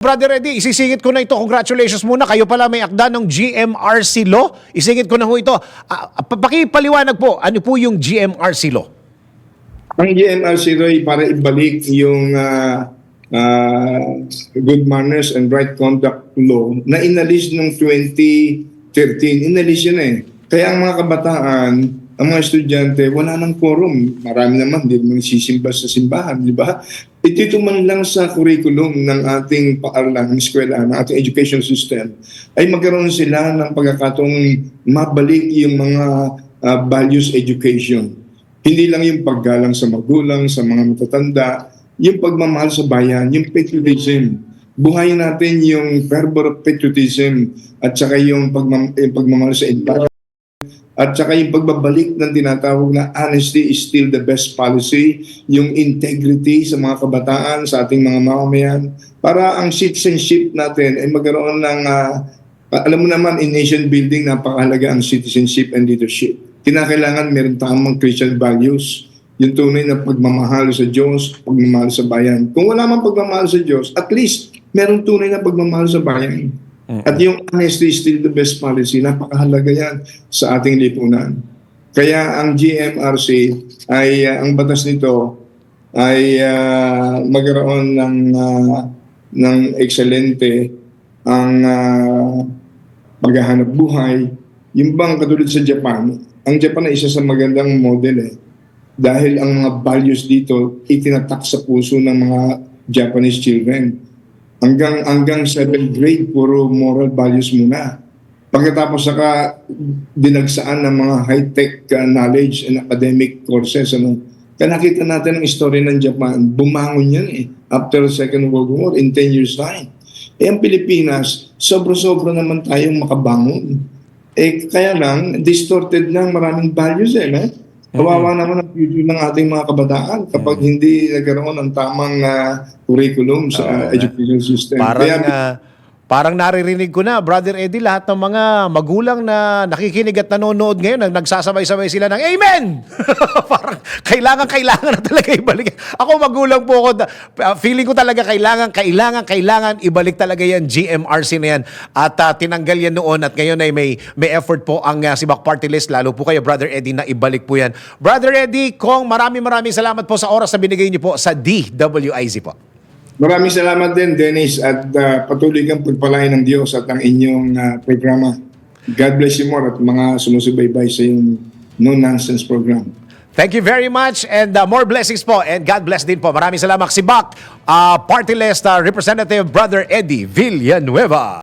Brother Eddie, isisingit ko na ito. Congratulations muna. Kayo pala may akda ng GMRC law. Isingit ko na ho ito. Pa- pakipaliwanag po, ano po yung GMRC law? Ang GMRC Roy para ibalik yung ah, ah, good manners and right conduct law na inalis noong 2013. Inalis yun eh. Kaya ang mga kabataan, ang mga estudyante, wala nang quorum. Marami naman, hindi naman sisimba sa simbahan, di ba? Ito man lang sa curriculum ng ating paaralan, ng eskwela, ng ating education system, ay magkaroon sila ng pagkakataong mabalik yung mga ah, values education. Hindi lang yung paggalang sa magulang, sa mga matatanda, yung pagmamahal sa bayan, yung patriotism. Buhayin natin yung fervor of patriotism at saka yung, pagmam- yung pagmamahal sa environment at saka yung pagbabalik ng tinatawag na honesty is still the best policy, yung integrity sa mga kabataan, sa ating mga mamamayan, para ang citizenship natin ay magkaroon ng, ah, alam mo naman, in nation building, napakahalaga ang citizenship and leadership. Kinakailangan meron tamang Christian values, yung tunay na pagmamahal sa Diyos, pagmamahal sa bayan. Kung wala man pagmamahal sa Diyos, at least meron tunay na pagmamahal sa bayan. At yung honesty is still the best policy. Napakahalaga yan sa ating lipunan. Kaya ang GMRC ay uh, ang batas nito ay uh, magkaroon ng uh, ng ekselente ang uh, paghahanap buhay. Yung bang katulad sa Japan, ang Japan ay isa sa magandang model eh. Dahil ang mga values dito itinatak sa puso ng mga Japanese children hanggang hanggang 7th grade puro moral values muna. Pagkatapos saka dinagsaan ng mga high-tech uh, knowledge and academic courses ano. Kaya nakita natin ang story ng Japan, bumangon yan eh after Second World War in 10 years time. Eh ang Pilipinas, sobra-sobra naman tayong makabangon. Eh kaya lang, distorted ang maraming values eh. No? Kawawa naman ang future ng ating mga kabataan kapag hindi nagkaroon ng tamang ah, curriculum sa ah, education system. Parang, Kaya, ah, parang naririnig ko na, Brother Eddie, lahat ng mga magulang na nakikinig at nanonood ngayon, nag- nagsasabay-sabay sila ng Amen! parang kailangan, kailangan na talaga ibalik. Ako magulang po ako. ah, feeling ko talaga kailangan, kailangan, kailangan ibalik talaga yan, GMRC na yan. At ah, tinanggal yan noon at ngayon ay may, may effort po ang ah, Sibak Party List, lalo po kayo, Brother Eddie, na ibalik po yan. Brother Eddie, Kong, maraming maraming salamat po sa oras na binigay niyo po sa DWIZ po. Maraming salamat din, Dennis, at ah, patuloy kang pagpalain ng Diyos at ang inyong ah, programa. God bless you more at mga sumusubaybay sa iyong no-nonsense program. Thank you very much and uh, more blessings po and God bless din po. Maraming salamat si Bak, uh, Party List uh, Representative Brother Eddie Villanueva.